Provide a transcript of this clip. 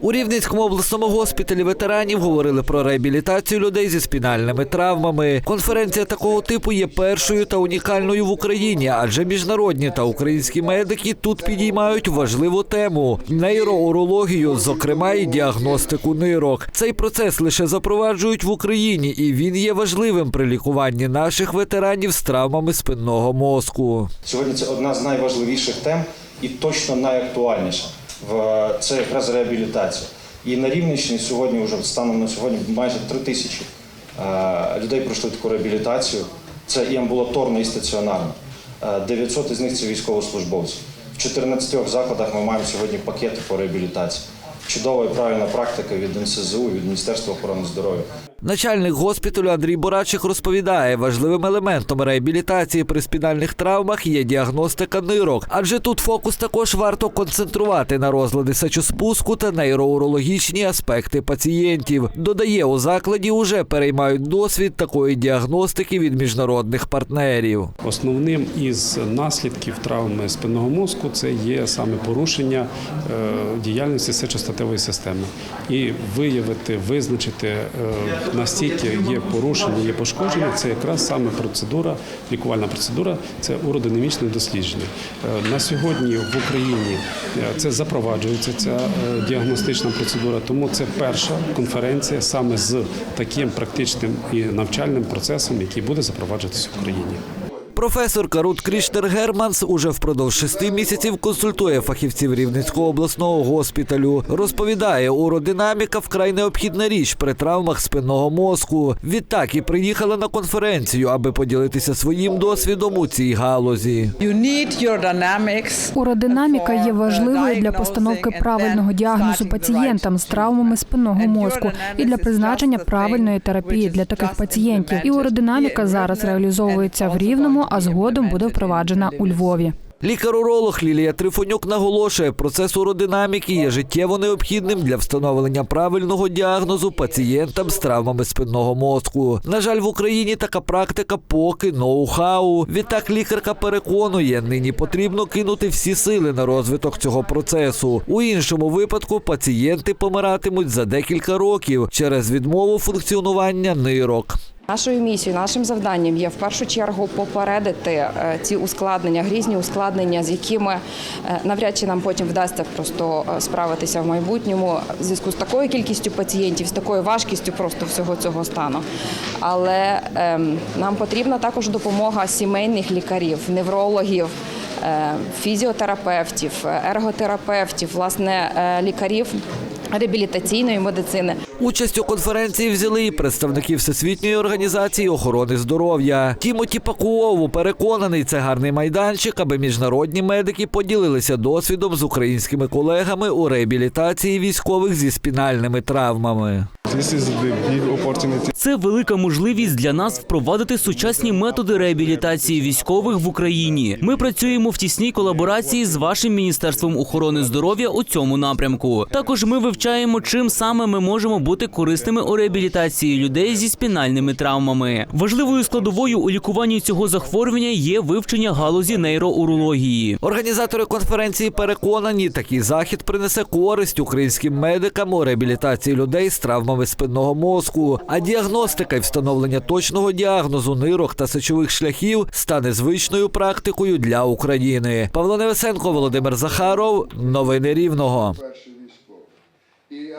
У Рівненському обласному госпіталі ветеранів говорили про реабілітацію людей зі спінальними травмами. Конференція такого типу є першою та унікальною в Україні, адже міжнародні та українські медики тут підіймають важливу тему нейроурологію, зокрема і діагностику нирок. Цей процес лише запроваджують в Україні, і він є важливим при лікуванні наших ветеранів з травмами спинного мозку. Сьогодні це одна з найважливіших тем і точно найактуальніша. В це якраз реабілітація. І на Рівненщині сьогодні, вже станом на сьогодні, майже три тисячі е, людей пройшли таку реабілітацію. Це і амбулаторна, і стаціонарна. Е, 900 із них це військовослужбовці. В 14 закладах ми маємо сьогодні пакети по реабілітації. Чудова і правильна практика від НСЗУ від Міністерства охорони здоров'я. Начальник госпіталю Андрій Борачик розповідає, важливим елементом реабілітації при спінальних травмах є діагностика нирок, адже тут фокус також варто концентрувати на розлади сечоспуску та нейроурологічні аспекти пацієнтів. Додає, у закладі уже переймають досвід такої діагностики від міжнародних партнерів. Основним із наслідків травми спинного мозку це є саме порушення е, діяльності сечостатевої системи. І виявити, визначити е, настільки є порушення, є пошкодження, це якраз саме процедура, лікувальна процедура, це уродинамічне дослідження. Е, На сьогодні в Україні е, це запроваджується ця е, діагностична процедура, тому це перша конференція саме з таким практичним і навчальним процесом, який буде запроваджуватися в Україні. Професорка Рут Крішнер Германс уже впродовж шести місяців консультує фахівців Рівненського обласного госпіталю. Розповідає, уродинаміка вкрай необхідна річ при травмах спинного мозку. Відтак і приїхала на конференцію, аби поділитися своїм досвідом у цій галузі. Уродинаміка є важливою для постановки правильного діагнозу пацієнтам з травмами спинного мозку і для призначення правильної терапії для таких пацієнтів. І уродинаміка зараз реалізовується в Рівному, а згодом буде впроваджена у Львові. Лікар-уролог Лілія Трифонюк наголошує, процес уродинаміки є життєво необхідним для встановлення правильного діагнозу пацієнтам з травмами спинного мозку. На жаль, в Україні така практика поки ноу-хау. Відтак лікарка переконує, нині потрібно кинути всі сили на розвиток цього процесу. У іншому випадку пацієнти помиратимуть за декілька років через відмову функціонування нирок. Нашою місією, нашим завданням є в першу чергу попередити е, ці ускладнення, грізні ускладнення, з якими е, навряд чи нам потім вдасться просто е, справитися в майбутньому в зв'язку з такою кількістю пацієнтів, з такою важкістю просто всього цього стану. Але ем, нам потрібна також допомога сімейних лікарів, неврологів. Фізіотерапевтів, ерготерапевтів, власне, лікарів реабілітаційної медицини. Участь у конференції взяли і представники Всесвітньої організації охорони здоров'я. Тімоті Пакуову переконаний, це гарний майданчик, аби міжнародні медики поділилися досвідом з українськими колегами у реабілітації військових зі спінальними травмами. Це велика можливість для нас впровадити сучасні методи реабілітації військових в Україні. Ми працюємо в тісній колаборації з вашим міністерством охорони здоров'я у цьому напрямку. Також ми вивчаємо, чим саме ми можемо бути корисними у реабілітації людей зі спінальними травмами. Важливою складовою у лікуванні цього захворювання є вивчення галузі нейроурології. Організатори конференції переконані, такий захід принесе користь українським медикам у реабілітації людей з травмами спинного мозку. А діагностика і встановлення точного діагнозу нирок та сечових шляхів стане звичною практикою для України. Павло Невесенко, Володимир Захаров. Новини Рівного.